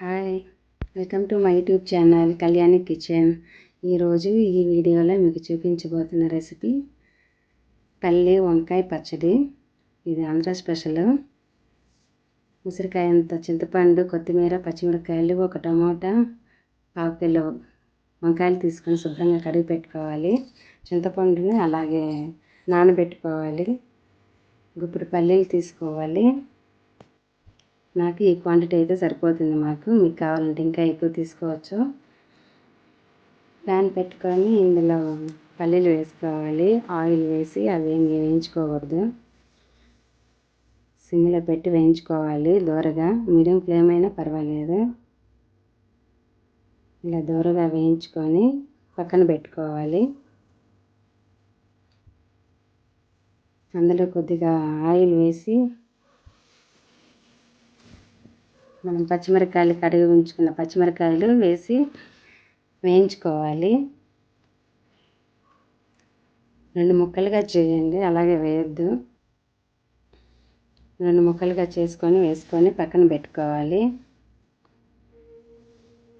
Hi welcome to my YouTube channel Kalyani kitchen ఈరోజు ఈ వీడియోలో మీకు చూపించబోతున్న రెసిపీ పల్లి వంకాయ పచ్చడి. ఇది ఆంధ్ర స్పెషల్ ఉసిరికాయంత చింతపండు కొత్తిమీర పచ్చిమిరకాయలు ఒక టమోటా పావు కిలో వంకాయలు తీసుకొని శుభ్రంగా కడిగి పెట్టుకోవాలి. చింతపండుని అలాగే నానబెట్టుకోవాలి. గుప్పుడు పల్లీలు తీసుకోవాలి. నాకు ఈ క్వాంటిటీ అయితే సరిపోతుంది మాకు. మీకు కావాలంటే ఇంకా ఎక్కువ తీసుకోవచ్చు. ప్యాన్ పెట్టుకొని ఇందులో పల్లీలు వేసుకోవాలి. ఆయిల్ వేసి అవి వేయించుకోకూడదు. సిమ్లో పెట్టి వేయించుకోవాలి దూరగా. మీడియం ఫ్లేమ్ అయినా పర్వాలేదు. ఇలా దూరగా వేయించుకొని పక్కన పెట్టుకోవాలి. అందులో కొద్దిగా ఆయిల్ వేసి మనం పచ్చిమిరకాయలు కడిగి ఉంచుకున్న పచ్చిమిరపకాయలు వేసి వేయించుకోవాలి. రెండు ముక్కలుగా చేయండి అలాగే వేయద్దు. రెండు ముక్కలుగా చేసుకొని వేసుకొని పక్కన పెట్టుకోవాలి.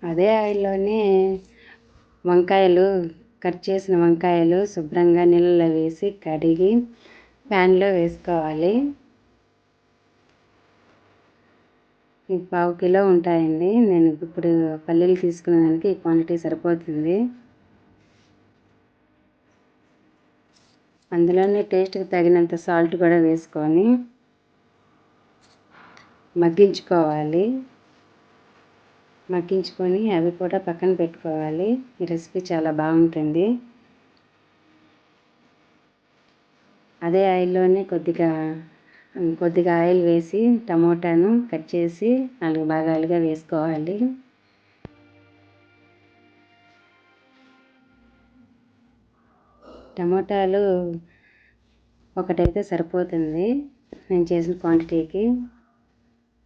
అదే ఆయిల్లోనే వంకాయలు కట్ చేసిన వంకాయలు శుభ్రంగా నీళ్ళలో వేసి కడిగి ప్యాన్లో వేసుకోవాలి. పావు కిలో ఉంటాయండి. నేను ఇప్పుడు పల్లీలు తీసుకునే దానికి ఈ క్వాంటిటీ సరిపోతుంది. అందులోనే టేస్ట్కి తగినంత సాల్ట్ కూడా వేసుకొని మగ్గించుకోవాలి. మగ్గించుకొని అవి కూడా పక్కన పెట్టుకోవాలి. ఈ రెసిపీ చాలా బాగుంటుంది. అదే ఆయిల్లోనే కొద్దిగా కొద్దిగా ఆయిల్ వేసి టమోటాను కట్ చేసి నాలుగు భాగాలుగా వేసుకోవాలి. టమోటాలు ఒకటైతే సరిపోతుంది నేను చేసిన క్వాంటిటీకి.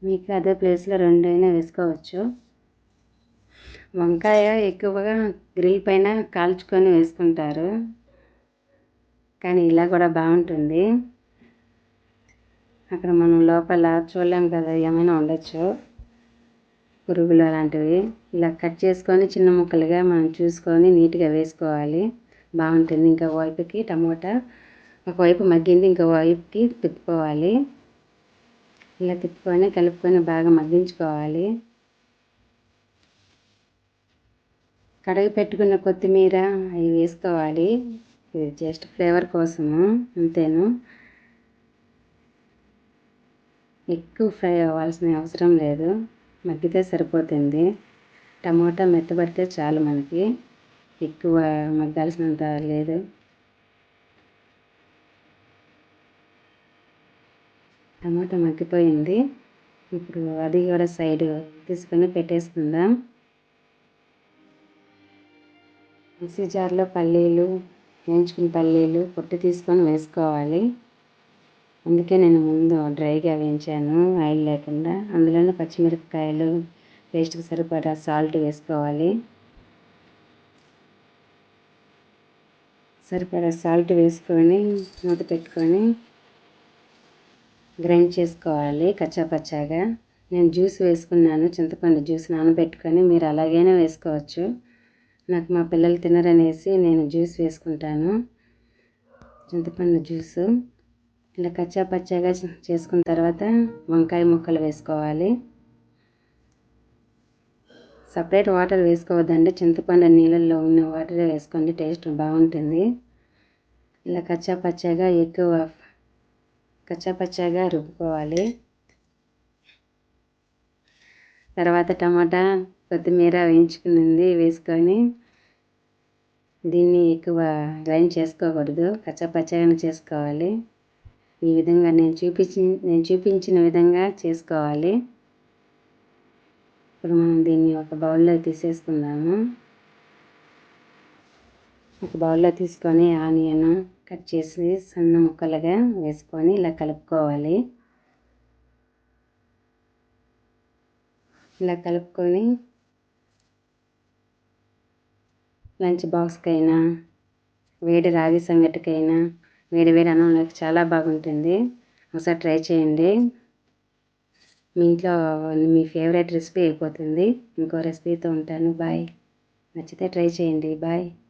మీకు అదే ప్లేస్లో రెండైనా వేసుకోవచ్చు. వంకాయ ఎక్కువగా గ్రిల్ పైన కాల్చుకొని వేసుకుంటారు. కానీ ఇలా కూడా బాగుంటుంది. అక్కడ మనం లోపల చూడలేం కదా ఏమైనా ఉండొచ్చు. పురుగులు అలాంటివి. ఇలా కట్ చేసుకొని చిన్న ముక్కలుగా మనం చూసుకొని నీట్గా వేసుకోవాలి. బాగుంటుంది. ఇంకా వైపుకి టమోటా ఒకవైపు మగ్గింది ఇంకో వైపుకి తిప్పుకోవాలి. ఇలా తిప్పుకొని కలుపుకొని బాగా మగ్గించుకోవాలి. కడిగి పెట్టుకున్న కొత్తిమీర అవి వేసుకోవాలి. ఇది జస్ట్ ఫ్లేవర్ కోసము అంతేను. ఎక్కువ ఫ్రై అవ్వాల్సిన అవసరం లేదు. మగ్గితే సరిపోతుంది. టమోటా మెత్తబడితే చాలు మనకి. ఎక్కువ మగ్గాల్సినంత లేదు. టమాటా మగ్గిపోయింది. ఇప్పుడు అది కూడా సైడ్ తీసుకొని పెట్టేసుకుందాం. మిక్సీ జార్లో పల్లీలు వేయించుకున్న పల్లీలు పొట్టు తీసుకొని వేసుకోవాలి. అందుకే నేను ముందు డ్రైగా వేయించాను ఆయిల్ లేకుండా. అందులోనే పచ్చిమిరపకాయలు టేస్ట్కి సరిపడా సాల్ట్ వేసుకోవాలి. సరిపడా సాల్ట్ వేసుకొని మూత పెట్టుకొని గ్రైండ్ చేసుకోవాలి కచ్చాపచ్చాగా. నేను జ్యూస్ వేసుకున్నాను చింతపండు జ్యూస్ నానబెట్టుకొని మీరు అలాగైనా వేసుకోవచ్చు. నాకు మా పిల్లలు తినరనేసి నేను జ్యూస్ వేసుకుంటాను. చింతపండు జ్యూసు. ఇలా కచ్చా పచ్చాగా చేసుకున్న తర్వాత వంకాయ ముక్కలు వేసుకోవాలి. సపరేట్ వాటర్ వేసుకోవద్దండి. చింతపండు నీళ్ళల్లో ఉన్న వాటర్ వేసుకోండి. టేస్ట్ బాగుంటుంది. ఇలా కచ్చా పచ్చాగా ఎక్కువ కచ్చా పచ్చాగా రుబ్బుకోవాలి. తర్వాత టమాటా కొత్తిమీర వేయించుకునింది వేసుకొని దీన్ని ఎక్కువ గ్రైండ్ చేసుకోకూడదు. కచ్చా పచ్చగానే చేసుకోవాలి. ఈ విధంగా నేను చూపించి నేను చూపించిన విధంగా చేసుకోవాలి. ఇప్పుడు మనం దీన్ని ఒక బౌల్లో తీసేసుకుందాము. ఒక బౌల్లో తీసుకొని ఆనియన్ కట్ చేసి సన్న ముక్కలుగా వేసుకొని ఇలా కలుపుకోవాలి. ఇలా కలుపుకొని లంచ్ బాక్స్కైనా వేడి రాగి సంగటికైనా వేడి వేడి అన్నంలోకి చాలా బాగుంటుంది. ఒకసారి ట్రై చేయండి. మీ ఇంట్లో మీ ఫేవరెట్ రెసిపీ అయిపోతుంది. ఇంకో రెసిపీతో ఉంటాను. బాయ్. నచ్చితే ట్రై చేయండి. బాయ్.